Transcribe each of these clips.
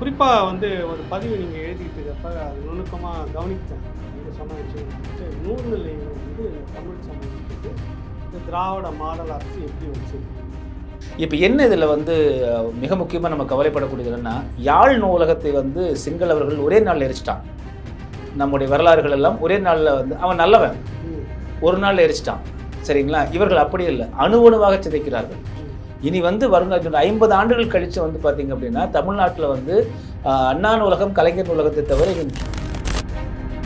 குறிப்பாக வந்து ஒரு பதிவு நீங்கள் எழுதிட்டு இருக்கப்ப அது நுணுக்கமாக கவனித்தேன் நீங்கள் சொன்ன விஷயம். வந்துட்டு நூல்நிலைகள் வந்து தமிழ் சமூகத்துக்கு இந்த திராவிட மாடல் அரசு எப்படி வச்சிருக்கு? இப்போ என்ன இதில் வந்து மிக முக்கியமாக நம்ம கவலைப்படக்கூடியது என்னன்னா யாழ் நூலகத்தை வந்து சிங்களவர்கள் ஒரே நாளில் எரிச்சிட்டான். நம்முடைய வரலாறுகள் எல்லாம் ஒரே நாளில் வந்து அவன் நல்லவன். ஒரு நாளில் எரிச்சிட்டான். சரிங்களா? இவர்கள் அப்படி இல்லை. அணு அணுவாக சிதைக்கிறார்கள். இனி வந்து வருங்கால ஐம்பது ஆண்டுகள் கழித்து வந்து பார்த்தீங்க அப்படின்னா தமிழ்நாட்டில் வந்து அண்ணா நூலகம் கலைஞர் நூலகத்தை தவிர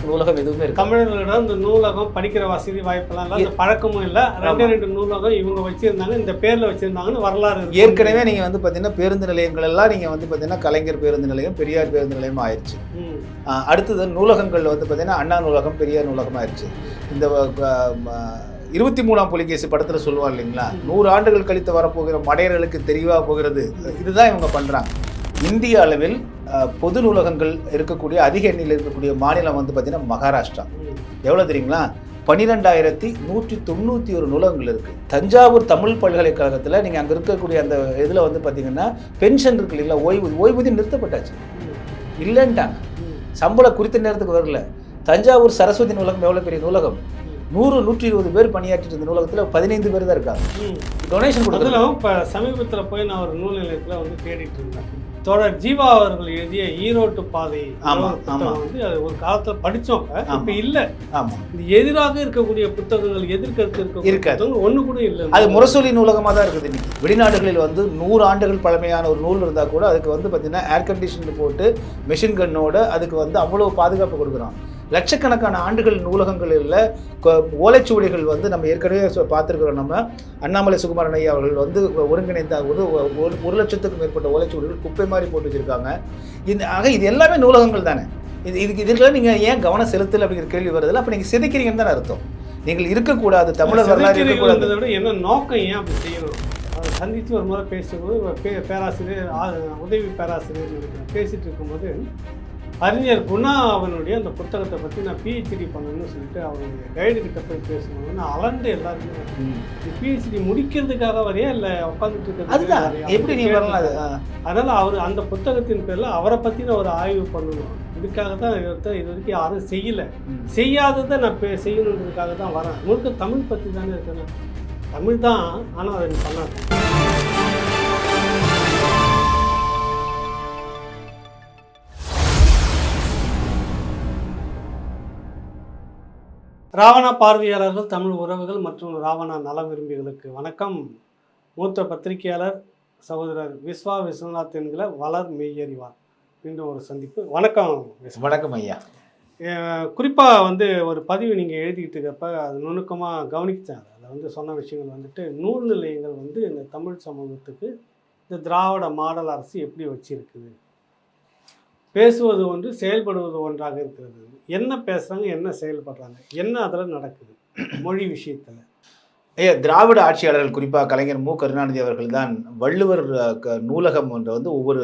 நூலகம் எதுவுமே இருக்கு தமிழர்களிடம் இந்த நூலகம் படிக்கிற வசதி வாய்ப்பெல்லாம் இல்லை. பழக்கமும் இல்லை. ரெண்டே ரெண்டு நூலகம் இவங்க வச்சிருந்தாங்க. இந்த பேரில் வச்சிருந்தாங்கன்னு வரலாறு. ஏற்கனவே நீங்கள் வந்து பார்த்தீங்கன்னா பேருந்து நிலையங்கள் எல்லாம் நீங்கள் வந்து பார்த்தீங்கன்னா கலைஞர் பேருந்து நிலையம் பெரியார் பேருந்து நிலையம் ஆயிடுச்சு அடுத்தது நூலகங்கள் வந்து பார்த்தீங்கன்னா அண்ணா நூலகம் பெரியார் நூலகம் ஆயிடுச்சு இந்த இருபத்தி மூணாம் புலிகேசி படத்தில் சொல்லுவார் இல்லைங்களா? நூறு ஆண்டுகள் கழித்து வரப்போகிற மடையர்களுக்கு தெரியவா போகிறது. இதுதான் இவங்க பண்ணுறாங்க இந்திய அளவில் பொது நூலகங்கள் இருக்கக்கூடிய அதிக எண்ணில் இருக்கக்கூடிய மாநிலம் வந்து பார்த்தீங்கன்னா மகாராஷ்டிரா. எவ்வளோ தெரியுங்களா? பன்னிரெண்டாயிரத்தி நூற்றி தொண்ணூற்றி ஒரு நூலகங்கள் இருக்குது தஞ்சாவூர் தமிழ் பல்கலைக்கழகத்தில் நீங்கள் அங்கே இருக்கக்கூடிய அந்த இதில் வந்து பார்த்தீங்கன்னா பென்ஷன் இருக்கு இல்லைங்களா? ஓய்வு ஓய்வூதியம் நிறுத்தப்பட்டாச்சு. இல்லைன்ட்டாங்க. சம்பளம் குறித்த நேரத்துக்கு வரல. தஞ்சாவூர் சரஸ்வதி நூலகம் எவ்வளோ பெரிய நூலகம்? நூறு நூற்றி இருபது பேர் பணியாற்றிட்டு இருந்த நூலகத்தில் பதினைந்து பேர் தான் இருக்காங்க. டொனேஷன் அதிலும் இப்போ சமீபத்தில் போய் நான் ஒரு நூல் நிலையத்தில் வந்து தேடிட்டு இருந்தேன் தோழர் ஜீவா அவர்கள் எழுதிய ஈரோட்டு பாதை. வந்து அது ஒரு காலத்தில் படித்தோம் இப்போ ஆமா. இல்லை ஆமாம் இந்த எதிராக இருக்கக்கூடிய புத்தகங்கள் எதிர்கருத்து இருக்கக்கூடிய இருக்காது. ஒன்று கூட இல்லை அது முரசொலி நூலகமாக தான் இருக்குது இன்னைக்கு வெளிநாடுகளில் வந்து நூறு ஆண்டுகள் பழமையான ஒரு நூல் இருந்தால் கூட அதுக்கு வந்து பார்த்தீங்கன்னா ஏர் கண்டிஷன் போட்டு மெஷின் கன்னோட அதுக்கு வந்து அவ்வளோ பாதுகாப்பு கொடுக்குறோம் லட்சக்கணக்கான ஆண்டுகள் நூலகங்கள் இல்லை ஓலைச்சுவடிகள் வந்து நம்ம ஏற்கனவே பார்த்திருக்கிறோம் நம்ம. அண்ணாமலை சுகுமாரன் ஐயா அவர்கள் வந்து ஒருங்கிணைந்த ஒரு ஒரு லட்சத்துக்கும் மேற்பட்ட ஓலைச்சுவடிகள் குப்பை மாதிரி போட்டு வச்சிருக்காங்க. இந்த ஆக இது எல்லாமே நூலகங்கள் தானே. இது இதுக்கு இதுக்கெல்லாம் நீங்கள் ஏன் கவனம் செலுத்தல அப்படிங்கிற கேள்வி வருதுல்ல அப்போ நீங்கள் சிதைக்கிறீங்கன்னு தானே அர்த்தம். நீங்கள் இருக்கக்கூடாது தமிழர் வரலாறு இருக்கக்கூடாது. விட என்ன நோக்கம் ஏன் அப்படி செய்யணும்? சந்தித்து ஒரு முறை பேசும்போது பே பேராசிரியர் உதவி பேராசிரியர் பேசிட்டு இருக்கும்போது அறிஞர் குணா அவனுடைய அந்த புத்தகத்தை பற்றி நான் பிஹெச்டி பண்ணணும்னு சொல்லிட்டு அவருடைய கைடு கிட்ட போய் நான் அலண்டு எல்லாருமே. பிஹெச்டி முடிக்கிறதுக்காக வரையா இல்லை உட்காந்துட்டு அதுதான் வரையா? எப்படி நீ ஆ. அதனால அவர் அந்த புத்தகத்தின் பேர்ல அவரை பத்தின ஒரு ஆய்வு பண்ணணும் இதுக்காக தான் இதை இது வரைக்கும் யாரும் செய்யல. செய்யாததை நான் பே செய்யணுன்றதுக்காக தான் வரேன் முழுக்க தமிழ் பற்றி தானே இருக்கேன் தமிழ் தான் ஆனால் அதை பண்ணாது ராவணா பார்வையாளர்கள் தமிழ் உறவுகள் மற்றும் ராவணா நல விரும்பிகளுக்கு வணக்கம். மூத்த பத்திரிகையாளர் சகோதரர் விஸ்வா விஸ்வநாத் என்கிற வளர் மெய்யறிவார். மீண்டும் ஒரு சந்திப்பு. வணக்கம். வணக்கம் ஐயா. குறிப்பாக வந்து ஒரு பதிவு நீங்கள் எழுதிக்கிட்டு இருக்கப்ப அது நுணுக்கமாக கவனிச்சேன். அதில் வந்து சொன்ன விஷயங்கள் வந்துட்டு நூல் நிலையங்கள் வந்து இந்த தமிழ் சமூகத்துக்கு இந்த திராவிட மாடல் அரசு எப்படி வச்சிருக்குது? பேசுவது ஒன்று செயல்படுவது ஒன்றாக இருக்கிறது. என்ன பேசுகிறாங்க என்ன செயல்படுறாங்க என்ன அதில் நடக்குது? மொழி விஷயத்தில். ஐயா திராவிட ஆட்சியாளர்கள் குறிப்பாக கலைஞர் மு. கருணாநிதி அவர்கள் தான் வள்ளுவர் நூலகம் ஒன்று வந்து ஒவ்வொரு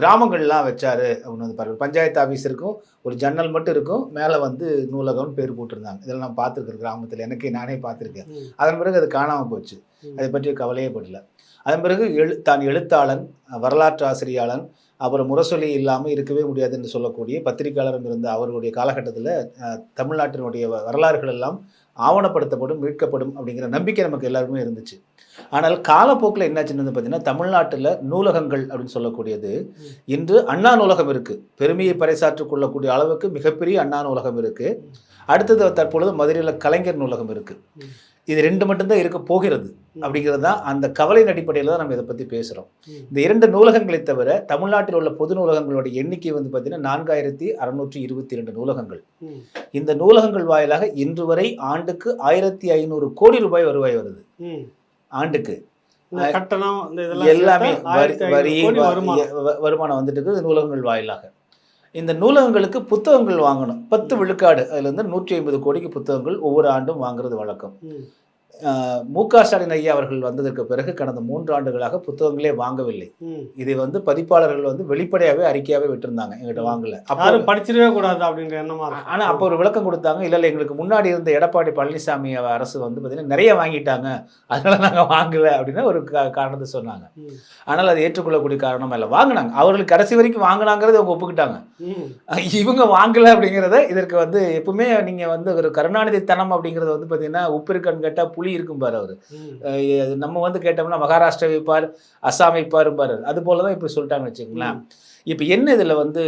கிராமங்கள்லாம் வச்சாரு அப்படின்னு வந்து பாருங்க. பஞ்சாயத்து ஆஃபீஸ் இருக்கும் ஒரு ஜன்னல் மட்டும் இருக்கும் மேலே வந்து நூலகம்னு பேர் போட்டிருந்தாங்க. இதெல்லாம் நான் பார்த்துருக்கேன் கிராமத்தில். எனக்கு நானே பார்த்துருக்கேன். அதன் பிறகு அது காணாமல் போச்சு. அதை பற்றி கவலையே படல. அதன் பிறகு எழு தான் எழுத்தாளன் வரலாற்று ஆசிரியாளன் அப்புறம் முரசொலி இல்லாமல் இருக்கவே முடியாது என்று சொல்லக்கூடிய பத்திரிகையாளரும் இருந்த அவர்களுடைய காலகட்டத்தில் தமிழ்நாட்டினுடைய வரலாறுகள் எல்லாம் ஆவணப்படுத்தப்படும் மீட்கப்படும் அப்படிங்கிற நம்பிக்கை நமக்கு எல்லாருக்குமே இருந்துச்சு. ஆனால் காலப்போக்கில் என்னாச்சுன்னு பார்த்தீங்கன்னா தமிழ்நாட்டில் நூலகங்கள் அப்படின்னு சொல்லக்கூடியது இன்று அண்ணா நூலகம் இருக்கு. பெருமையை பறைசாற்றிக் கொள்ளக்கூடிய அளவுக்கு மிகப்பெரிய அண்ணா நூலகம் இருக்கு. அடுத்தது தற்பொழுது மதுரையில் கலைஞர் நூலகம் இருக்கு. ம். இது ரெண்டு மட்டும்தான் இருக்க போகிறது அப்படிங்கிறது தான் அந்த கவலையின் அடிப்படையில் தான் நம்ம இதை பற்றி பேசுகிறோம். இந்த இரண்டு நூலகங்களை தவிர தமிழ்நாட்டில் உள்ள பொது நூலகங்களோட எண்ணிக்கை வந்து பார்த்தீங்கன்னா நான்காயிரத்தி அறுநூற்றி இருபத்தி ரெண்டு நூலகங்கள். இந்த நூலகங்கள் வாயிலாக இன்று வரை ஆண்டுக்கு ஆயிரத்தி ஐநூறு கோடி ரூபாய் வருவாய் வருது. ஆண்டுக்கு கட்டணம் எல்லாமே சேர்த்தா வரி 1500 வரி கோடி வ- வருமானம். வ- வருமானம் வந்துட்டு இருக்குது நூலகங்கள் வாயிலாக இந்த நூலகங்களுக்கு புத்தகங்கள் வாங்கணும். பத்து விழுக்காடு. அதுலேருந்து நூற்றி ஐம்பது கோடிக்கு புத்தகங்கள் ஒவ்வொரு ஆண்டும் வாங்குறது வழக்கம். ம். க ஸ்டாலின் ஐயா அவர்கள் வந்ததற்கு பிறகு கடந்த மூன்று ஆண்டுகளாக புத்தகங்களே வாங்கவில்லை. இது வந்து பதிப்பாளர்கள் வந்து வெளிப்படையாகவே அறிக்கையாகவே விட்டிருந்தாங்க எங்கிட்ட வாங்கல அப்போ படிச்சிடவே கூடாது அப்படின்ற எண்ணமா ஆனா அப்போ ஒரு விளக்கம் கொடுத்தாங்க இல்ல இல்ல எங்களுக்கு முன்னாடி இருந்த எடப்பாடி பழனிசாமி அரசு வந்து பார்த்தீங்கன்னா நிறைய வாங்கிட்டாங்க அதனால நாங்க வாங்கல அப்படின்னு ஒரு காரணத்தை சொன்னாங்க. ஆனால் அது ஏற்றுக்கொள்ளக்கூடிய காரணம் இல்லை வாங்கினாங்க அவர்கள் கடைசி வரைக்கும் வாங்கினாங்கிறத அவங்க ஒப்புக்கிட்டாங்க. இவங்க வாங்கல அப்படிங்கிறத இதற்கு வந்து எப்பவுமே நீங்க வந்து ஒரு கருணாநிதி தனம் அப்படிங்கிறது வந்து பார்த்தீங்கன்னா உப்பு இருக்கான்னு கேட்டா புலி இருக்கும் பாரு அவரு. நம்ம வந்து கேட்டோம்னா மகாராஷ்டிரா வைப்பார் அஸ்ஸாம் வைப்பார் பாரு அது போல தான் இப்படி சொல்லிட்டாங்கன்னு வச்சுங்களேன் இப்போ என்ன இதில் வந்து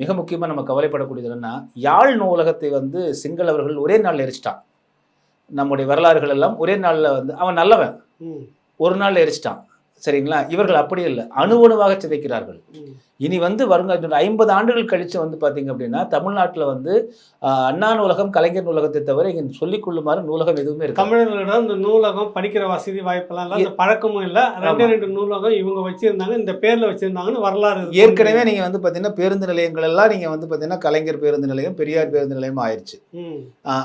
மிக முக்கியமாக நம்ம கவலைப்படக்கூடியது என்னன்னா யாழ் நூலகத்தை வந்து சிங்களவர்கள் ஒரே நாளில் எரிச்சிட்டான். நம்முடைய வரலாறுகள் எல்லாம் ஒரே நாளில் வந்து அவன் நல்லவன். ஒரு நாளில் எரிச்சிட்டான். சரிங்களா? இவர்கள் அப்படி இல்லை. அணு அணுவாக சிதைக்கிறார்கள். இனி வந்து வருங்க ஐம்பது ஆண்டுகள் கழிச்சு வந்து பார்த்தீங்க அப்படின்னா தமிழ்நாட்டில் வந்து அண்ணா நூலகம் கலைஞர் நூலகத்தை தவிர இங்கே சொல்லிக் கொள்ளுமாறு நூலகம் எதுவுமே இருக்கு தமிழர்களிடம் இந்த நூலகம் படிக்கிற வசதி வாய்ப்பெல்லாம் இல்லை அந்த பழக்கமும் இல்லை. ரெண்டு ரெண்டு நூலகம் இவங்க வச்சிருந்தாங்க இந்த பேர்ல வச்சிருந்தாங்கன்னு வரலாறு. ஏற்கனவே நீங்கள் வந்து பார்த்தீங்கன்னா பேருந்து நிலையங்கள் எல்லாம் நீங்கள் வந்து பார்த்தீங்கன்னா கலைஞர் பேருந்து நிலையம் பெரியார் பேருந்து நிலையம் ஆயிடுச்சு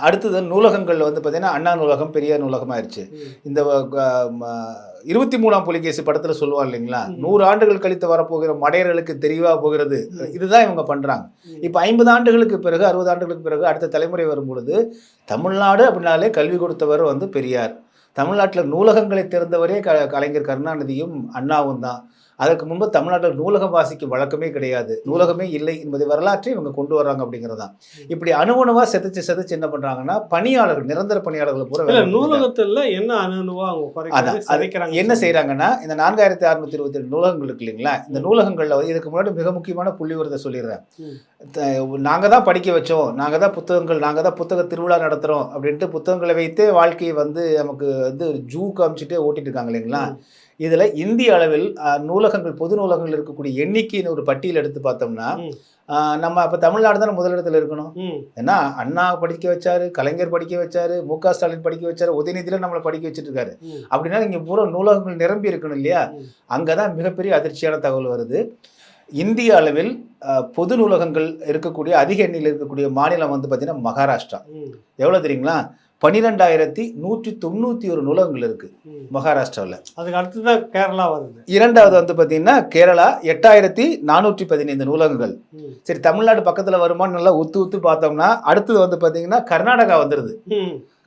அடுத்தது நூலகங்கள் வந்து பார்த்தீங்கன்னா அண்ணா நூலகம் பெரியார் நூலகம் ஆயிடுச்சு. இந்த இருபத்தி மூணாம் புலிகேசி படத்தில் சொல்லுவாங்க இல்லைங்களா. நூறு ஆண்டுகள் கழித்து வரப்போகிற மடையர்களுக்கு தெரியவா போகிறது. இதுதான் இவங்க பண்ணுறாங்க. இப்போ ஐம்பது ஆண்டுகளுக்கு பிறகு அறுபது ஆண்டுகளுக்கு பிறகு அடுத்த தலைமுறை வரும் பொழுது தமிழ்நாடு அப்படின்னாலே கல்வி கொடுத்தவர் வந்து பெரியார் தமிழ்நாட்டில் நூலகங்களை திறந்தவரே க கலைஞர் கருணாநிதியும் அண்ணாவும் தான் அதற்கு முன்பு தமிழ்நாட்டில் நூலகம் வாசிக்கும் வழக்கமே கிடையாது. நூலகமே இல்லை என்பதை வரலாற்றை இவங்க கொண்டு வர்றாங்க அப்படிங்கிறது. இப்படி அணுவணுவா செதுச்சு செதுச்சு என்ன பண்றாங்கன்னா பணியாளர்கள் நிரந்தர பணியாளர்களை பூரா. நூலகத்துல என்ன அணுவா அவங்க குறைக்கிறது அதான், அது சிதைக்கிறாங்க என்ன செய்றாங்கன்னா இந்த நான்காயிரத்தி அறுநூத்தி இருபத்தி ரெண்டு நூலகங்கள் இருக்கு இல்லைங்களா? இந்த நூலகங்கள்ல இதுக்கு முன்னாடி மிக முக்கியமான புள்ளி விவரத்தை சொல்லிடுறேன். ம். த- நாங்க தான் படிக்க வச்சோம் நாங்க தான் புத்தகங்கள் நாங்க தான் புத்தக திருவிழா நடத்துறோம் அப்படின்ட்டு புத்தகங்களை வைத்தே வாழ்க்கையை வந்து நமக்கு வந்து ஜூ காமிச்சிட்டே ஓட்டிட்டு இருக்காங்க இல்லைங்களா. இதுல இந்திய அளவில் நூலகங்கள் பொது நூலகங்கள் இருக்கக்கூடிய எண்ணிக்கைன்னு ஒரு பட்டியல் எடுத்து பார்த்தோம்னா நம்ம அப்ப தமிழ்நாடு தானே முதலிடத்துல இருக்கணும். ஏன்னா அண்ணா படிக்க வச்சாரு கலைஞர் படிக்க வச்சாரு மு க ஸ்டாலின் படிக்க வச்சாரு உதயநிதியில நம்மளை படிக்க வச்சிட்டு இருக்காரு. அப்படின்னா இங்க பூரா நூலகங்கள் நிரம்பி இருக்கணும் இல்லையா ம். அங்கதான் மிகப்பெரிய அதிர்ச்சியான தகவல் வருது இந்திய அளவில் பொது நூலகங்கள் இருக்கக்கூடிய அதிக எண்ணில் இருக்கக்கூடிய மாநிலம் வந்து பார்த்தீங்கன்னா மகாராஷ்டிரா. எவ்வளோ தெரியுங்களா பன்னிரெண்டாயிரத்தி நூற்றி தொண்ணூற்றி ஒரு நூலகங்கள் இருக்கு ம். மகாராஷ்டிராவில் அதுக்கு அடுத்துதான் கேரளா வருது இரண்டாவது வந்து பார்த்தீங்கன்னா கேரளா எட்டாயிரத்தி நானூற்றி பதினைந்து நூலகங்கள். சரி தமிழ்நாடு பக்கத்தில் வருமான்னு நல்லா உத்து உத்து பார்த்தோம்னா அடுத்தது வந்து பார்த்தீங்கன்னா கர்நாடகா வந்துடுது.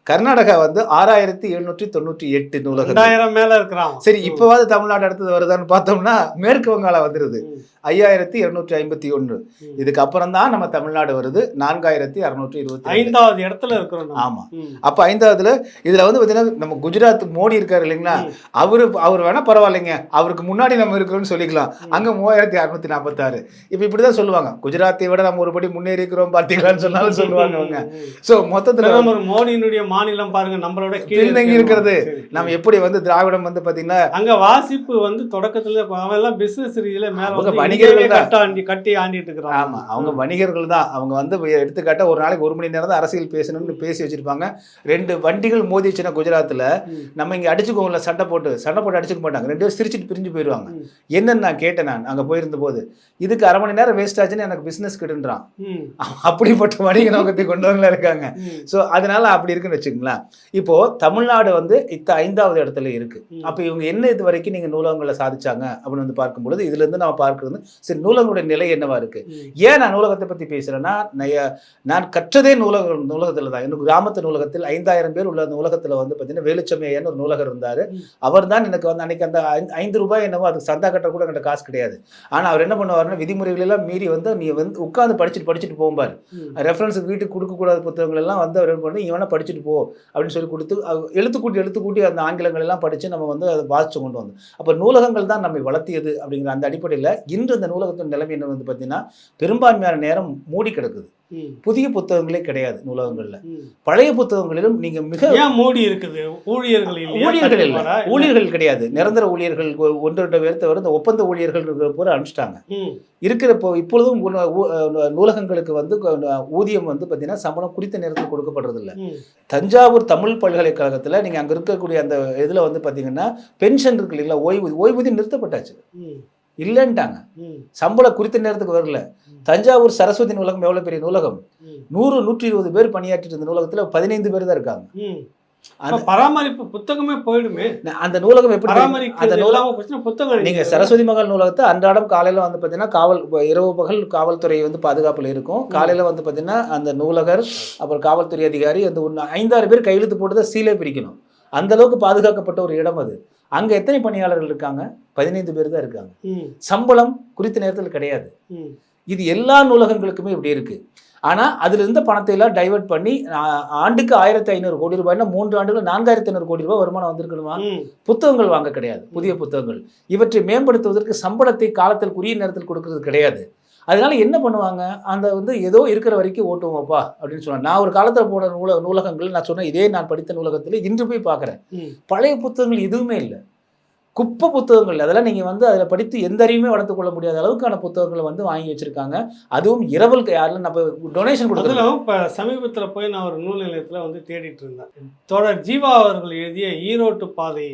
கர்நாடகா வந்து ஆறாயிரத்தி எழுநூற்றி தொண்ணூற்றி எட்டு ரெண்டாயிரம் மேல இருக்கிறான் சரி இப்போவாது தமிழ்நாடு அடுத்தது வருதான்னு பார்த்தோம்னா மேற்கு வங்காளம் வந்துடுது ம். ஐயாயிரத்தி இருநூற்றி ஐம்பத்தி ஒன்று. இதுக்கு அப்புறம் தான் நம்ம தமிழ்நாடு வருது நான்காயிரத்தி அறுநூற்றி இருபத்தி ஐந்து ஐந்தாவது இடத்துல இருக்கிறோம். ஆமா. அப்போ ஐந்தாவதுல இதுல வந்து பார்த்தீங்கன்னா நம்ம குஜராத் மோடி இருக்காரு இல்லைங்களா. அவரு அவர் வேணா பரவாயில்லைங்க அவருக்கு முன்னாடி நம்ம இருக்கிறோம்னு சொல்லிக்கலாம். அங்க மூவாயிரத்தி அறுநூத்தி நாற்பத்தாறு இப்போ இப்படிதான் சொல்லுவாங்க குஜராத்தை விட நம்ம ஒரு படி முன்னேறி இருக்கிறோம் பார்த்தீங்களான்னு சொன்னாலும் சொல்லுவாங்க அவங்க. ஸோ மொத்தத்துல மோடியினுடைய மாநிலம் பாருங்க நம்மளோட பின்தங்கி இருக்கிறது. நம்ம எப்படி வந்து திராவிடம் வந்து பாத்தீங்கன்னா அங்க வாசிப்பு வந்து தொடக்கத்துல எல்லாம் பிசினஸ் ரீதியில மேல வணிகர்கள் தான். கட்ட ஆண்டி கட்டி ஆண்டிட்டு இருக்கிறாங்க ஆமா அவங்க வணிகர்கள் தான் அவங்க வந்து எடுத்துக்காட்ட ஒரு நாளைக்கு ஒரு மணி நேரம் தான் அரசியல் பேசணும்னு பேசி வச்சிருப்பாங்க ரெண்டு வண்டிகள் மோதிச்சுன்னா குஜராத்ல. நம்ம இங்க அடிச்சுக்கோங்கள சண்டை போட்டு சண்டை போட்டு அடிச்சுக்க மாட்டாங்க ரெண்டு பேரும் சிரிச்சிட்டு பிரிஞ்சு போயிடுவாங்க. என்னன்னு நான் கேட்டேன் நான் அங்க போயிருந்த போது இதுக்கு அரை மணி நேரம் வேஸ்ட் ஆச்சுன்னு எனக்கு பிசினஸ் கிட்டுன்றான். அப்படிப்பட்ட வணிக நோக்கத்தை கொண்டவங்களா இருக்காங்க. ஸோ அதனால அப்படி இருக்குன்னு வச்சுக்கோங்களேன் இப்போ தமிழ்நாடு வந்து இத்த ஐந்தாவது இடத்துல இருக்கு. அப்போ இவங்க என்ன இது வரைக்கும் நீங்க நூலகங்களை சாதிச்சாங்க அப்படின்னு வந்து பார்க்கும்பொழுது இதுல இருந்து நம்ம பார்க்கிறது சரி நூலகங்களுடைய நிலை என்னவா இருக்கு. ஏன் நான் நூலகத்தை பத்தி பேசுறேன்னா நான் கற்றதே நூலக நூலகத்துல தான் எனக்கு கிராமத்து நூலகத்தில் ஐந்தாயிரம் பேர் உள்ள நூலகத்துல வந்து பார்த்தீங்கன்னா வேலுச்சமையன் ஒரு நூலகர் இருந்தாரு. அவர் தான் எனக்கு வந்து அன்னைக்கு அந்த ஐந்து- ரூபாய் என்னவோ அதுக்கு சந்தா கட்ட கூட என்கிட்ட காசு கிடையாது ஆனா அவர் என்ன பண்ணுவாருன்னா விதிமுறைகள் எல்லாம் மீறி வந்து நீ வந்து உட்காந்து படிச்சுட்டு படிச்சுட்டு போகும்பாரு. ரெஃபரன்ஸுக்கு வீட்டுக்கு கொடுக்கக்கூடாத புத்தகங்கள் எல்லாம் வந்து அவர் என்ன பண்ணி இவனை படிச்சுட்டு போ அப்படின்னு சொல்லி கொடுத்து அது எழுத்து கூட்டி எழுத்து கூட்டி அந்த ஆங்கிலங்கள் எல்லாம் படித்து நம்ம வந்து அதை வாசித்து கொண்டு வந்தோம். அப்போ நூலகங்கள் தான் நம்மை வளர்த்தியது அப்படிங்கிற அந்த அடிப்படையில் இன்று இந்த நூலகத்தின் நிலைமை என்ன வந்து பார்த்தீங்கன்னா பெரும்பான்மையான நேரம் மூடி கிடக்குது புதிய புத்தகங்களே கிடையாது நூலகங்களில். பழைய புத்தகங்களிலும் நீங்கள் மிக ஏன் மூடி இருக்குது ஊழியர்கள் ஊழியர்கள் இல்லை? இல்ல. ஊழியர்கள் கிடையாது நிரந்தர ஊழியர்கள் ஒன்று ரெண்டு பேர் தவிர இந்த ஒப்பந்த ஊழியர்கள் பூரா அனுப்பிச்சிட்டாங்க ம். இருக்கிற இப்போ இப்பொழுதும் நூலகங்களுக்கு வந்து ஊதியம் வந்து பார்த்தீங்கன்னா சம்பளம் குறித்த நேரத்தில் கொடுக்கப்படுறதில்ல ம். தஞ்சாவூர் தமிழ் பல்கலைக்கழகத்தில் நீங்கள் அங்கே இருக்கக்கூடிய அந்த இதில் வந்து பார்த்தீங்கன்னா பென்ஷன் இருக்கு இல்லைங்களா ஓய்வு ஓய்வூதியம் நிறுத்தப்பட்டாச்சு. இல்லைன்ட்டாங்க. சம்பளம் குறித்த நேரத்துக்கு வரல. தஞ்சாவூர் சரஸ்வதி நூலகம் எவ்வளோ பெரிய நூலகம். நூறு நூற்றி இருபது பேர் பணியாற்றிட்டு இருந்த நூலகத்தில் பதினைந்து பேர் தான் இருக்காங்க. பராமரிப்பு புத்தகமே போயிடுமே. அந்த நூலகம் எப்படி? அந்த நூலகம் புத்தகம் நீங்க. சரஸ்வதி மகால் நூலகத்தை அன்றாடம் காலையில வந்து பார்த்தீங்கன்னா காவல் இரவு பகல் காவல்துறை வந்து பாதுகாப்பில் இருக்கும். காலையில வந்து பார்த்தீங்கன்னா அந்த நூலகர் அப்புறம் காவல்துறை அதிகாரி அந்த ஐந்தாறு பேர் கையெழுத்து போட்டு தான் சீலே பிரிக்கணும். அந்த அளவுக்கு பாதுகாக்கப்பட்ட ஒரு இடம் அது. அங்க எத்தனை பணியாளர்கள் இருக்காங்க? பதினைந்து பேர் தான் இருக்காங்க. சம்பளம் குறித்த நேரத்தில் கிடையாது. இது எல்லா நூலகங்களுக்குமே இப்படி இருக்கு. ஆனா அதுல இருந்த பணத்தை எல்லாம் டைவர்ட் பண்ணி ஆண்டுக்கு ஆயிரத்தி ஐநூறு கோடி ரூபாய்னா மூன்று ஆண்டுகள் நான்காயிரத்தி ஐநூறு கோடி ரூபாய் வருமானம் வந்திருக்கணுமா. புத்தகங்கள் வாங்க கிடையாது. புதிய புத்தகங்கள். இவற்றை மேம்படுத்துவதற்கு சம்பளத்தை காலத்தில் குறிய நேரத்தில் கொடுக்கறது கிடையாது. அதனால என்ன பண்ணுவாங்க? அந்த வந்து ஏதோ இருக்கிற வரைக்கும் ஓட்டுவோம்ப்பா அப்படின்னு சொன்னாங்க. நான் ஒரு காலத்தில் போன நூல நூலகங்கள் நான் சொன்னேன் இதே நான் படித்த நூலகத்தில் இன்று போய் பார்க்குறேன். பழைய புத்தகங்கள் எதுவுமே இல்லை. குப்பை புத்தகங்கள் அதெல்லாம் நீங்கள் வந்து அதில் படித்து எந்த அறிவுமே வளர்த்துக் கொள்ள முடியாத அளவுக்கான புத்தகங்களை வந்து வாங்கி வச்சிருக்காங்க. அதுவும் இரவல் யாரில் நம்ம டொனேஷன் கொடுக்குறோம் அதிலும் இப்ப சமீபத்துல போய் நான் ஒரு நூல் நிலையத்துல வந்து தேடிட்டு இருந்தேன். தோழர் ஜீவா அவர்கள் எழுதிய ஈரோட்டு பாதை.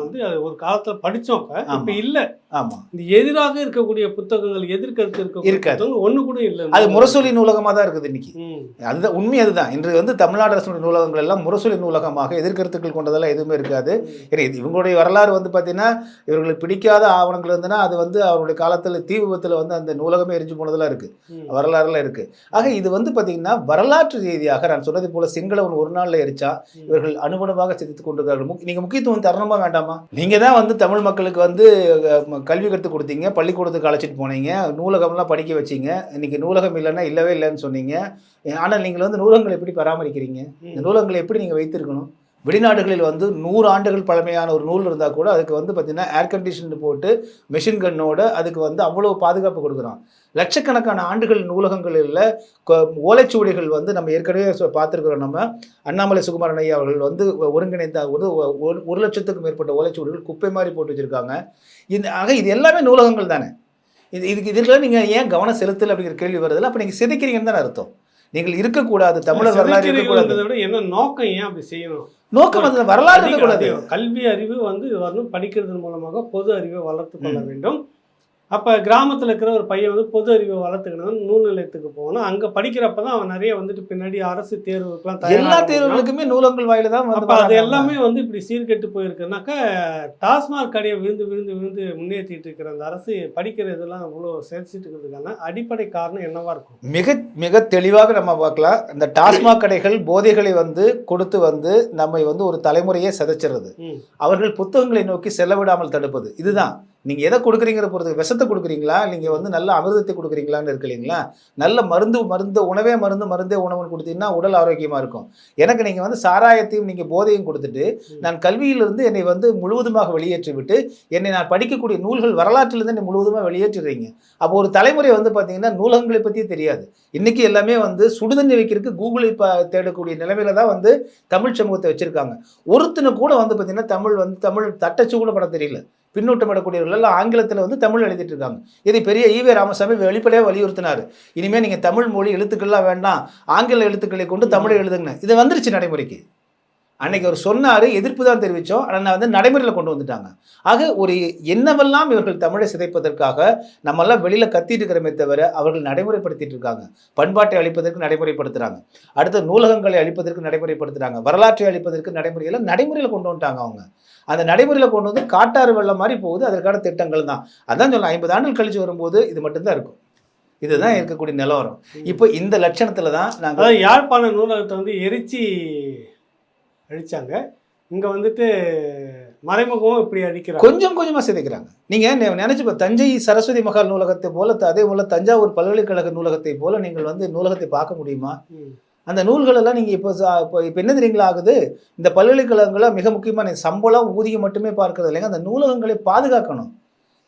வந்து அது ஒரு காலத்துல படிச்சோம் இப்ப. இல்ல. இந்த எதிராக இருக்கக்கூடிய புத்தகங்கள் எதிர்கருத்து இருக்கக்கூடிய இருக்காது. ஒண்ணு கூட இல்ல. அது முரசொலி நூலகமாக தான் இருக்குது இன்னைக்கு. அதுதான் உண்மை அதுதான். இன்று வந்து தமிழ்நாடு அரசுடைய நூலகங்கள் எல்லாம் முரசொலி நூலகமாக எதிர்கருத்துக்கள் கொண்டதெல்லாம் எதுவுமே இருக்காது. இவங்களுடைய வரலாறு வந்து பார்த்தீங்கன்னா இவர்களுக்கு பிடிக்காத ஆவணங்கள் இருந்ததுன்னா அது வந்து அவருடைய காலத்தில் தீ விபத்தில் வந்து அந்த நூலகமே எரிஞ்சு போனதெல்லாம் இருக்கு. ம். வரலாறுலாம் இருக்கு. ஆக இது வந்து பார்த்தீங்கன்னா வரலாற்று ரீதியாக நான் சொன்னது போல சிங்களவன் ஒரு நாளில் எரிச்சா இவர்கள் அனுகுணமாக சிந்தித்துக் கொண்டிருக்கார்கள் முக்- நீங்க முக்கியத்துவம் தரணுமா வேண்டாமா? நீங்க தான் வந்து தமிழ் மக்களுக்கு வந்து கல்வி கற்றுக் கொடுத்தீங்க பள்ளிக்கூடத்துக்கு அழைச்சிட்டு போனீங்க நூலகம்லாம் படிக்க வச்சீங்க இன்னைக்கு நூலகம் இல்லைன்னா இல்லவே இல்லைன்னு சொன்னீங்க. ஆனால் நீங்கள் வந்து நூலகங்களை எப்படி பராமரிக்கிறீங்க? இந்த. நூலகங்களை எப்படி நீங்கள் வைத்திருக்கணும்? வெளிநாடுகளில் வந்து நூறு ஆண்டுகள் பழமையான ஒரு நூல் இருந்தால் கூட அதுக்கு வந்து பார்த்திங்கன்னா ஏர் கண்டிஷன் போட்டு மெஷின் கன்னோட அதுக்கு வந்து அவ்வளோ பாதுகாப்பு கொடுக்குறான். லட்சக்கணக்கான ஆண்டுகள் நூலகங்களில் ஓலைச்சுவடிகள் வந்து நம்ம ஏற்கனவே பார்த்துருக்குறோம். நம்ம அண்ணாமலை சுகுமாரன் ஐயா அவர்கள் வந்து ஒருங்கிணைந்த ஒரு ஒரு லட்சத்துக்கும் மேற்பட்ட ஓலைச்சுவடிகள் குப்பை மாதிரி போட்டு வச்சுருக்காங்க. இந்த ஆக இது எல்லாமே நூலகங்கள் தானே. இது இதுக்கு இதில் நீங்கள் ஏன் கவனம் செலுத்தல் அப்படிங்கிற கேள்வி வருதுல்ல அப்போ நீங்கள் சிதைக்கிறீங்கன்னு தானே அர்த்தம். நீங்கள் இருக்கக்கூடாது தமிழர் வரலாறு இருக்கக்கூடாது. என்ன நோக்கம் ஏன் அப்படி செய்யணும்? நோக்கம் அது வரலாறு இருக்கக்கூடாது. கல்வி அறிவு வந்து வரணும் படிக்கிறதன் மூலமாக பொது அறிவை வளர்த்து கொள்ள. வேண்டும். அப்ப கிராமத்துல இருக்கிற ஒரு பையன் வந்து பொது அறிவை வளர்த்துக்கணும் நூல் நிலையத்துக்கு போகணும். அங்க படிக்கிறப்ப தான் அவன் நிறைய வந்துட்டு பின்னாடி அரசு தேர்வுக்கெல்லாம் எல்லா. தேர்வுகளுக்குமே நூலகங்கள் வாயில தான் அப்ப அது. எல்லாமே வந்து இப்படி சீர்கெட்டு போயிருக்குனாக்கா டாஸ்மாக் கடையை விழுந்து விழுந்து விழுந்து முன்னேற்றிட்டு இருக்கிற அந்த அரசு படிக்கிற இதெல்லாம் இவ்வளோ சேர்த்துட்டு இருக்கிறதுக்கான அடிப்படை காரணம் என்னவா இருக்கும்? மிக மிக தெளிவாக நம்ம பார்க்கலாம். இந்த டாஸ்மாக் கடைகள் போதைகளை வந்து கொடுத்து வந்து நம்மை வந்து ஒரு தலைமுறையே சிதைச்சிடுறது. அவர்கள் புத்தகங்களை நோக்கி செல்லவிடாமல் தடுப்பது. இதுதான். நீங்க எதை கொடுக்குறீங்கிற பொறுத்து விஷத்தை கொடுக்குறீங்களா? நீங்க வந்து நல்ல அமிர்தத்தை கொடுக்குறீங்களான்னு இருக்கு இல்லைங்களா? நல்ல மருந்து மருந்து உணவே மருந்து மருந்தே உணவுன்னு கொடுத்தீங்கன்னா உடல் ஆரோக்கியமா இருக்கும். எனக்கு நீங்க வந்து சாராயத்தையும் நீங்க போதையும் கொடுத்துட்டு நான் கல்வியிலிருந்து என்னை வந்து முழுவதுமாக வெளியேற்றி விட்டு என்னை நான் படிக்கக்கூடிய நூல்கள் வரலாற்றிலிருந்து என்னை முழுவதுமாக வெளியேற்றுறீங்க அப்போ ஒரு தலைமுறை வந்து பார்த்தீங்கன்னா நூலகங்களை பற்றியே தெரியாது. இன்னைக்கு எல்லாமே வந்து சுடுதண்ணி வைக்கிறதுக்கு கூகுளை தேடக்கூடிய நிலைமையில தான் வந்து தமிழ் சமூகத்தை வச்சிருக்காங்க. ஒருத்தனை கூட வந்து பார்த்தீங்கன்னா தமிழ் வந்து தமிழ் தட்டச்சு கூட பட தெரியல. பின்னூட்டமிடக்கூடியவர்கள் எல்லாம் ஆங்கிலத்தில் வந்து தமிழ் எழுதிட்டு இருக்காங்க இதை பெரிய ஈவே ராமசாமி வெளிப்படையாக வலியுறுத்தினார். இனிமேல் நீங்கள் தமிழ் மொழி எழுத்துக்கள்லாம் வேண்டாம் ஆங்கில எழுத்துக்களை கொண்டு தமிழை எழுதுங்க இது வந்துருச்சு நடைமுறைக்கு. அன்னைக்கு அவர் சொன்னார் எதிர்ப்பு தான் தெரிவித்தோம் ஆனால் நான் வந்து நடைமுறையில் கொண்டு வந்துட்டாங்க. ஆக ஒரு என்னவெல்லாம் இவர்கள் தமிழை சிதைப்பதற்காக நம்மெல்லாம் வெளியில் கத்திட்டு இருக்கிறோமே தவிர அவர்கள் நடைமுறைப்படுத்திட்டு இருக்காங்க. பண்பாட்டை அழிப்பதற்கு நடைமுறைப்படுத்துகிறாங்க அடுத்து நூலகங்களை அழிப்பதற்கு நடைமுறைப்படுத்துகிறாங்க வரலாற்றை அழிப்பதற்கு நடைமுறையில் நடைமுறையில் கொண்டு வந்துட்டாங்க அவங்க. அந்த நடைமுறையில் கொண்டு வந்து காட்டாறு வெள்ளம் மாதிரி போகுது. அதற்கான திட்டங்கள் தான். அதான் சொல்லலாம் ஐம்பது ஆண்டுகள் கழிச்சு வரும்போது இது மட்டும்தான் இருக்கும். இதுதான் இருக்கக்கூடிய நிலவரம். இப்போ இந்த லட்சணத்தில் தான் நாங்கள் யாழ்ப்பாண நூலகத்தை வந்து எரிச்சு அழிச்சாங்க. இங்க வந்துட்டு மறைமுகமும் இப்படி அடிக்கிறாங்க கொஞ்சம் கொஞ்சமா சிதைக்கிறாங்க. நீங்க நெ- நினைச்சு தஞ்சை சரஸ்வதி மகால் நூலகத்தை போல அதே போல தஞ்சாவூர் பல்கலைக்கழக நூலகத்தை போல நீங்கள் வந்து நூலகத்தை பார்க்க முடியுமா. அந்த நூல்கள் எல்லாம் நீங்க இப்போ இப்போ இப்போ என்ன தெரியுங்களா ஆகுது? இந்த பல்கலைக்கழகங்கள மிக முக்கியமா நீங்க சம்பளம் ஊதியம் மட்டுமே பார்க்கறது இல்லைங்க அந்த நூலகங்களை பாதுகாக்கணும்.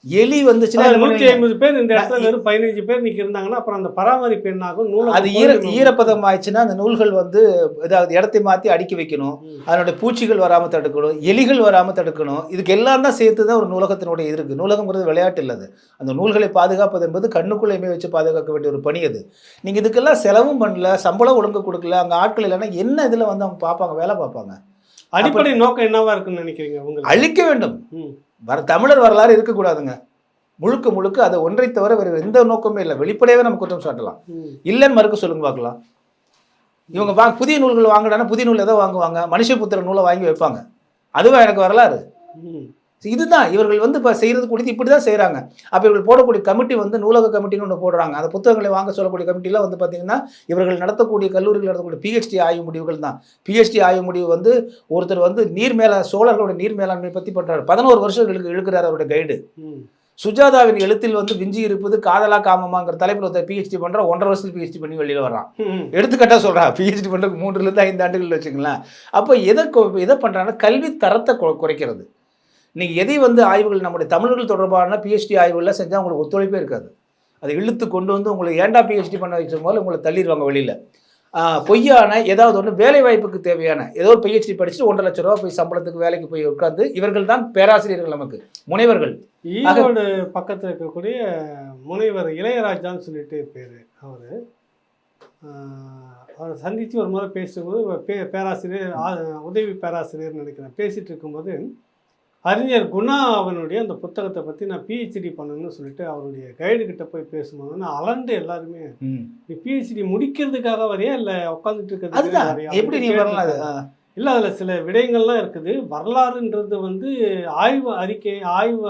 எலி வந்துச்சுன்னா நூற்றி? ஐம்பது பேர் இந்த இடத்துல வெறும் பதினஞ்சு பேர் நிக்க இருந்தாங்கன்னா அப்புறம் அந்த பராமரிப்பு என்னாகும் அது ஈர. ஈரப்பதம் ஆயிடுச்சுன்னா அந்த நூல்கள் வந்து ஏதாவது இடத்தை மாற்றி அடுக்கி வைக்கணும். அதனுடைய பூச்சிகள் வராமல் தடுக்கணும் எலிகள் வராமல் தடுக்கணும் இதுக்கு எல்லாம் தான் சேர்த்து தான் ஒரு நூலகத்தினுடைய இது இருக்குது நூலகங்கிறது விளையாட்டு இல்லது அந்த நூல்களை பாதுகாப்பது என்பது கண்ணுக்குள்ளேயுமே வச்சு பாதுகாக்க வேண்டிய ஒரு பணி அது நீங்கள் இதுக்கெல்லாம் செலவும் பண்ணல சம்பளம் ஒழுங்கு கொடுக்கல அங்கே ஆட்கள் இல்லைன்னா என்ன இதில் வந்து அவங்க பார்ப்பாங்க வேலை பார்ப்பாங்க அடிப்படை நோக்கம் என்னவா இருக்குன்னு நினைக்கிறீங்க அழிக்க வேண்டும். வர தமிழர் வரலாறு இருக்கக்கூடாதுங்க. முழுக்க முழுக்க அதை ஒன்றை தவிர வேறு எந்த நோக்கமே இல்லை. வெளிப்படையாகவே நம்ம குற்றம் சாட்டலாம். இல்லைன்னு மறுக்க சொல்லுங்க பார்க்கலாம். இவங்க வா புதிய நூல்கள் வாங்கினா புதிய நூல் எதோ வாங்குவாங்க. மனுஷபுத்திர நூலை வாங்கி வைப்பாங்க. அதுவா எனக்கு வரலாறு. இதுதான். இவர்கள் வந்து இப்போ செய்கிறது குறித்து இப்படி தான் செய்கிறாங்க அப்போ இவர்கள் போடக்கூடிய கமிட்டி வந்து நூலக கமிட்டின்னு ஒன்று போடுறாங்க. அந்த புத்தகங்களை வாங்க சொல்லக்கூடிய கமிட்டியில் வந்து பார்த்தீங்கன்னா இவர்கள் நடத்தக்கூடிய கல்லூரிகள் நடத்தக்கூடிய பிஹெச்டி ஆய்வு முடிவுகள் தான். பிஹெச்டி ஆய்வு முடிவு வந்து ஒருத்தர் வந்து நீர் மேல சோழர்களோட நீர் மேலாண்மை பற்றி பண்ணுறாரு பதினோரு வருஷம் இழுக்கு இழுக்கிறார் அவருடைய கைடு. சுஜாதாவின் எழுத்தில் வந்து விஞ்சி இருப்பது காதலா காமமாங்கிற தலைப்பில் ஒருத்தர் பிஹெச்டி பண்ணுற ஒன்றரை வருஷத்துக்கு பிஹெச்டி பண்ணி வெளியில் வர்றான். ம். எடுத்துக்காட்டாக சொல்கிறா பிஹெச்டி பண்ணுறதுக்கு மூன்றுலேருந்து ஐந்து ஆண்டுகள் வச்சுங்களேன் அப்போ எதை எதை பண்ணுறாங்கன்னா கல்வி தரத்தை குறை- குறைக்கிறது. நீங்கள் எதை வந்து ஆய்வுகள் நம்முடைய தமிழர்கள் தொடர்பான பிஹெச்டி ஆய்வுகள்லாம் செஞ்சால் உங்களுக்கு ஒத்துழைப்பே இருக்காது. அதை இழுத்து கொண்டு வந்து உங்களை ஏன்டா பிஹெச்டி பண்ண வச்ச போது உங்களை தள்ளிடுவாங்க வெளியில். பொய்யான ஏதாவது ஒன்று வேலை வாய்ப்புக்கு தேவையான ஏதோ ஒரு பிஹெச்டி படிச்சுட்டு ஒன்றரை லட்ச ரூபா போய் சம்பளத்துக்கு வேலைக்கு போய் உட்காந்து இவர்கள் தான் பேராசிரியர்கள் நமக்கு முனைவர்கள். ஈரோடு பக்கத்தில் இருக்கக்கூடிய முனைவர் இளையராஜான்னு சொல்லிட்டு பேர் அவர். அவரை சந்தித்து ஒரு முறை பேசும்போது பே பேராசிரியர் ஆ- உதவி பேராசிரியர்னு நினைக்கிறேன். பேசிகிட்டு இருக்கும்போது அறிஞர் குணா அவனுடைய அந்த புத்தகத்தை பற்றி நான் பிஹெச்டி பண்ணணும்னு சொல்லிட்டு அவருடைய கைடு கிட்ட போய் பேசும்போது நான் அலண்டு எல்லாருமே நீ பிஹெச்டி முடிக்கிறதுக்காக வரையா இல்லை உட்காந்துட்டு இருக்கிறதுக்காக எப்படி நீ வரலாம். இல்லை அதில் சில விடயங்கள்லாம் இருக்குது. வரலாறுன்றது வந்து ஆய்வு அறிக்கை ஆய்வு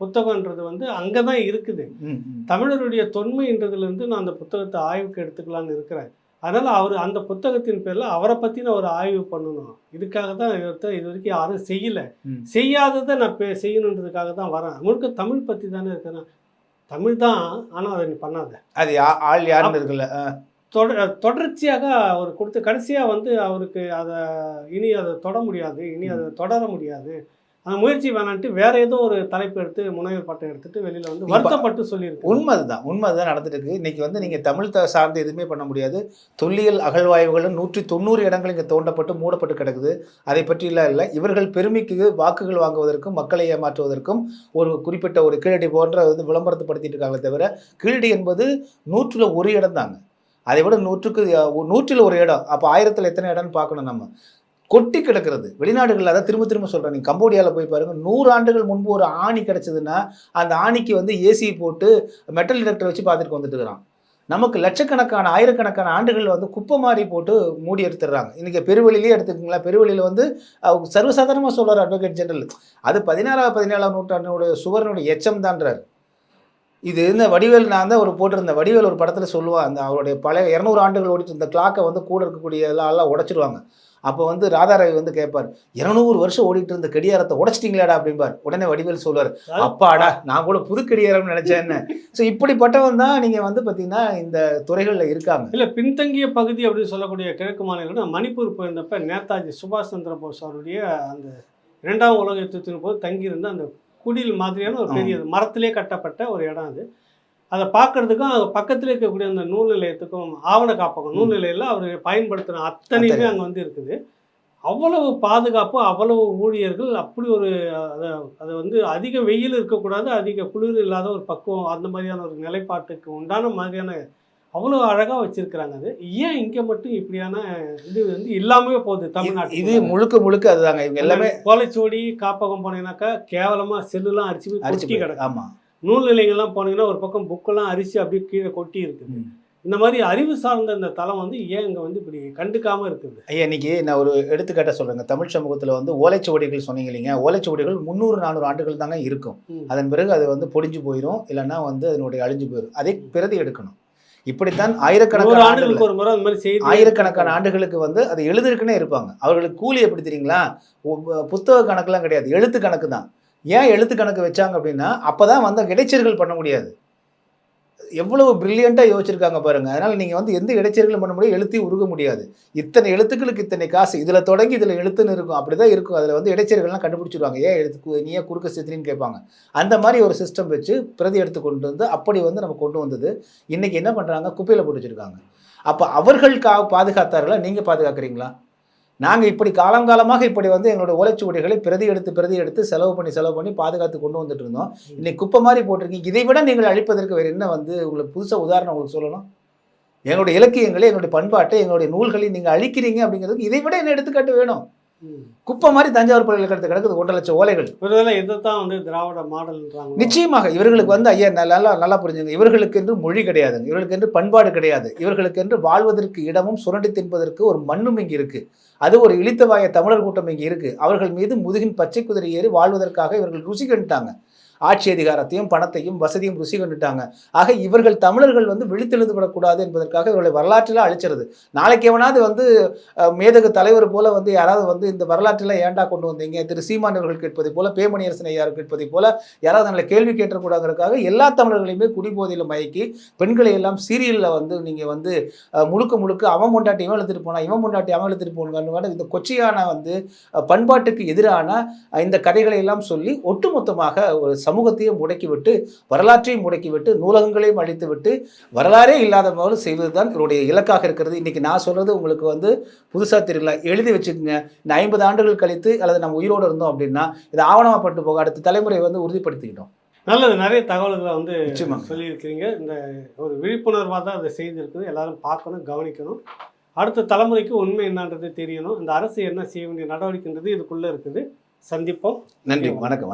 புத்தகன்றது வந்து அங்கே தான் இருக்குது. தமிழருடைய தொன்மைன்றதுலேருந்து நான் அந்த புத்தகத்தை ஆய்வுக்கு எடுத்துக்கலான்னு இருக்கிறேன். அதனால் அவர் அந்த புத்தகத்தின் பேரில் அவரை பற்றின ஒரு ஆய்வு பண்ணணும். இதுக்காக தான் இவர்த்த இது வரைக்கும் யாரும் செய்யலை. செய்யாததை நான் பே செய்யணுன்றதுக்காக தான் வரேன். முழுக்க தமிழ் பற்றி தானே இருக்கிறேன் தமிழ் தான் ஆனால் அதை நீ பண்ணாத. அது ஆள் யாருன்னு இருக்குல்ல. தொடர் தொடர்ச்சியாக அவர் கொடுத்து கடைசியாக வந்து அவருக்கு அதை இனி அதை தொட முடியாது இனி அதை தொடர முடியாது. அந்த முயற்சி வேணான்ட்டு வேற ஏதோ ஒரு தலைப்பு எடுத்து முனைவர் பட்டம் எடுத்துட்டு வெளியில வந்து வருத்தப்பட்டு சொல்லியிருக்கு. உண்மை அதுதான் உண்மை அதுதான் நடந்துட்டு இருக்கு இன்னைக்கு வந்து நீங்கள் தமிழ் த சார்ந்து எதுவுமே பண்ண முடியாது. தொல்லியல் அகழ்வாய்வுகளும் நூற்றி தொண்ணூறு இடங்கள் இங்கே தோண்டப்பட்டு மூடப்பட்டு கிடக்குது. அதை பற்றிலாம் இல்லை. இவர்கள் பெருமைக்கு வாக்குகள் வாங்குவதற்கும் மக்களை ஏமாற்றுவதற்கும் ஒரு குறிப்பிட்ட ஒரு கீழடி போன்ற வந்து விளம்பரத்தைப்படுத்திட்டு இருக்காங்களே தவிர கீழடி என்பது நூற்றில் ஒரு இடம் தாங்க அதை விட நூற்றுக்கு நூற்றில் ஒரு இடம். அப்போ ஆயிரத்தில் எத்தனை இடம்னு பார்க்கணும் நம்ம. கொட்டி கிடக்கிறது. வெளிநாடுகளில் அதான் திரும்ப திரும்ப சொல்கிறேன் நீங்கள் கம்போடியாவில் போய் பாருங்கள் நூறு ஆண்டுகள் முன்பு ஒரு ஆணி கிடச்சதுன்னா அந்த ஆணிக்கு வந்து ஏசி போட்டு மெட்டல் டிடெக்டர் வச்சு பார்த்துட்டு வந்துட்டு இருக்கிறான் நமக்கு லட்சக்கணக்கான ஆயிரக்கணக்கான ஆண்டுகள் வந்து குப்பை மாதிரி போட்டு மூடி எடுத்துடுறாங்க. இன்றைக்கி பெருவெளியிலே எடுத்துக்கோங்களா பெருவெளியில் வந்து அவங்க சர்வசாதாரணமாக சொல்கிறார் அட்வொகேட் ஜெனரல் அது பதினாறாவது பதினேழாம் நூற்றாண்டினுடைய சுவரனுடைய எச்சம் தான்றார் இது இந்த வடிவேல் நான் தான் ஒரு போட்டிருந்தேன். வடிவேல் ஒரு படத்தில் சொல்லுவாள் அந்த அவருடைய பழைய இரநூறு ஆண்டுகள் ஓடிட்டு இருந்த கிளாக்கை வந்து கூட இருக்கக்கூடிய எல்லாம் எல்லாம் அப்போ வந்து ராதாரவி வந்து கேட்பார் இருநூறு வருஷம் ஓடிட்டு இருந்த கடியாரத்தை உடைச்சிட்டீங்களாடா? அப்படிம்பார். உடனே வடிவேல் சொல்லுவார் அப்பாடா நான் கூட புது கடிகாரம்னு நினைச்சேன்னு ஸோ இப்படிப்பட்டவன் தான் நீங்கள் வந்து பார்த்தீங்கன்னா இந்த துறைகளில் இருக்காங்க. இல்ல பின்தங்கிய பகுதி அப்படின்னு சொல்லக்கூடிய கிழக்கு மாநிலங்கள் மணிப்பூர் போயிருந்தப்ப நேதாஜி சுபாஷ் சந்திர போஸ் அவருடைய அந்த இரண்டாம் உலக யுத்தத்தின் போது தங்கியிருந்த அந்த குடில் மாதிரியான ஒரு பெரிய மரத்திலே கட்டப்பட்ட ஒரு இடம் அது. அதை பார்க்கறதுக்கும் அது பக்கத்தில் இருக்கக்கூடிய அந்த நூல் நிலையத்துக்கும் ஆவண காப்பகம் நூல் நிலையில் அவர் பயன்படுத்தின அத்தனையுமே அத்தனை. அங்கே வந்து இருக்குது. அவ்வளவு பாதுகாப்பு அவ்வளவு ஊழியர்கள் அப்படி ஒரு அதை அதை வந்து அதிக வெயில் இருக்கக்கூடாது அதிக குளிர் இல்லாத ஒரு பக்குவம் அந்த மாதிரியான ஒரு நிலைப்பாட்டுக்கு உண்டான மாதிரியான அவ்வளோ அழகாக வச்சிருக்கிறாங்க அது. ஏன் இங்கே மட்டும் இப்படியான இது வந்து இல்லாமவே போகுது தமிழ்நாட்டு இது முழுக்க முழுக்க அதுதாங்க. இவங்க எல்லாமே கோலைச்சோடி காப்பகம் போனீங்கன்னாக்கா கேவலமா செல்லுலாம் அரிச்சு கொட்டி கிடக்கு. ஆமாம் நூல் நிலையங்கள்லாம் போனீங்கன்னா ஒரு பக்கம் புக்கெல்லாம் அரிச்சு அப்படியே கீழே கொட்டி இருக்குது. இந்த மாதிரி அறிவு சார்ந்த இந்த தளம் வந்து ஏன் இங்கே வந்து இப்படி கண்டுக்காம இருக்குது? ஐயா இன்னைக்கு நான் ஒரு எடுத்துக்காட்ட சொல்றேங்க. தமிழ் சமூகத்தில் வந்து ஓலைச்சுவடிகள் சொன்னீங்க இல்லைங்க. ஓலைச்சுவடிகள் முந்நூறு நானூறு ஆண்டுகள் தாங்க இருக்கும். அதன் பிறகு அது வந்து பொடிஞ்சு போயிடும் இல்லைன்னா வந்து அதனுடைய அழிஞ்சு போயிடும் அதை பிரதி எடுக்கணும். இப்படித்தான் ஆயிரக்கணக்கான ஆண்டுகள் ஆண்டுகளுக்கு ஒரு முறை அந்த மாதிரி செய்தி ஆயிரக்கணக்கான ஆண்டுகளுக்கு வந்து அதை எழுதுறதுக்குன்னே இருப்பாங்க. அவர்களுக்கு கூலி எப்படி தெரியுங்களா? புத்தக கணக்கெல்லாம் கிடையாது. எழுத்து கணக்கு தான். ஏன் எழுத்து கணக்கு வச்சாங்க அப்படின்னா அப்போ தான் வந்து இடைச்சர்கள் பண்ண முடியாது. எவ்வளவு பிரில்லியண்ட்டாக யோசிச்சிருக்காங்க பாருங்க. அதனால் நீங்கள் வந்து எந்த இடைச்சர்களும் பண்ண முடியும் எழுத்தையும் உருக முடியாது. இத்தனை எழுத்துக்களுக்கு இத்தனை காசு இதில் தொடங்கி இதில் எழுத்துன்னு இருக்கும். அப்படி தான் இருக்கும். அதில் வந்து இடைச்சர்கள்லாம் கண்டுபிடிச்சிருவாங்க. ஏன் எழுத்து நீ ஏன் குறுக்க சேர்த்துன்னு கேட்பாங்க. அந்த மாதிரி ஒரு சிஸ்டம் வச்சு பிரதி எடுத்து கொண்டு வந்து அப்படி வந்து நம்ம கொண்டு வந்தது. இன்றைக்கி என்ன பண்ணுறாங்க குப்பையில் போட்டு வச்சுருக்காங்க. அப்போ அவர்கள் கா பாதுகாத்தார்களா? நீங்கள் பாதுகாக்கிறீங்களா? நாங்கள் இப்படி காலங்காலமாக இப்படி வந்து எங்களோட ஓலைச்சுவடிகளை பிரதி எடுத்து பிரதி எடுத்து செலவு பண்ணி செலவு பண்ணி பாதுகாத்து கொண்டு வந்துட்டு இருந்தோம். இன்னைக்கு குப்பை மாதிரி போட்டிருக்கீங்க. இதை விட நீங்கள் அழிப்பதற்கு வேறு என்ன வந்து உங்களுக்கு புதுசாக உதாரணம் உங்களுக்கு சொல்லணும்? எங்களுடைய இலக்கியங்களை எங்களுடைய பண்பாட்டை எங்களுடைய நூல்களை நீங்கள் அழிக்கிறீங்க அப்படிங்கிறதுக்கு இதை விட என்ன எடுத்துக்காட்டு வேணும். குப்பை மாதிரி தஞ்சாவூர் பல்கலைக்கழகத்தில் கிடக்குது ஒன்றரை லட்சம் ஓலைகள். ஒருவேளை இதைத்தான் வந்து திராவிட மாடல்ன்றாங்க நிச்சயமாக இவர்களுக்கு வந்து ஐயா நல்லா நல்லா புரிஞ்சுங்க. இவர்களுக்கு என்று மொழி கிடையாதுங்க. இவர்களுக்கு என்று பண்பாடு கிடையாது. இவர்களுக்கு என்று வாழ்வதற்கு இடமும் சுரண்டி தின்பதற்கு ஒரு மண்ணும் இங்கே இருக்கு. அது ஒரு இழித்தவாய தமிழர் கூட்டம் இங்கே இருக்கு. அவர்கள் மீது முதுகின் பச்சை குதிரை ஏறி வாழ்வதற்காக இவர்கள் ருசி கண்டுட்டாங்க. ஆட்சி அதிகாரத்தையும் பணத்தையும் வசதியும் ருசி கொண்டுட்டாங்க. ஆக இவர்கள் தமிழர்கள் வந்து விழித்தெழுந்து விடக்கூடாது என்பதற்காக இவர்களை வரலாற்றில் அழிச்சிருது. நாளைக்கு எவனாவது வந்து மேதகு தலைவர் போல வந்து யாராவது வந்து இந்த வரலாற்றில் ஏண்டா கொண்டு வந்தீங்க? திரு சீமான் அவர்கள் கேட்பதை போல பேமணியரசன் ஐயார் கேட்பதை போல யாராவது நம்மளை கேள்வி கேட்டக்கூடாதுக்காக எல்லா தமிழர்களையுமே குடிபோதையில் மயக்கி பெண்களை எல்லாம் சீரியலில் வந்து நீங்கள் வந்து முழுக்க முழுக்க அவன் பொண்டாட்டி இவன் எழுத்துட்டு போனா இவன் முண்டாட்டி அவன் எழுத்துட்டு போகணுங்க இந்த கொச்சையான வந்து பண்பாட்டுக்கு எதிரான இந்த கதைகளை எல்லாம் சொல்லி ஒட்டுமொத்தமாக ஒரு சமூகத்தையும் முடக்கிவிட்டு வரலாற்றையும் முடக்கிவிட்டு நூலகங்களையும் அழித்துவிட்டு வரலாறே இல்லாத செய்வது தான் இவருடைய இலக்காக இருக்கிறது. இன்னைக்கு நான் சொல்றது உங்களுக்கு வந்து புதுசாக தெரியல. எழுதி வச்சுக்கோங்க. இந்த ஐம்பது ஆண்டுகள் கழித்து அல்லது நம்ம உயிரோடு இருந்தோம் அப்படின்னா இதை ஆவணமாப்பட்டு போக அடுத்த தலைமுறை வந்து உறுதிப்படுத்திக்கிட்டோம். நல்லது. நிறைய தகவல்களை வந்து சொல்லியிருக்கிறீங்க. இந்த ஒரு விழிப்புணர்வாக தான் அதை செய்திருக்குது. எல்லாரும் பார்க்கணும் கவனிக்கணும். அடுத்த தலைமுறைக்கு உண்மை என்னன்றது தெரியணும். இந்த அரசு என்ன செய்ய வேண்டிய நடவடிக்கைன்றது இதுக்குள்ளே இருக்குது. சந்திப்போம். நன்றி. வணக்கம். வணக்கம்.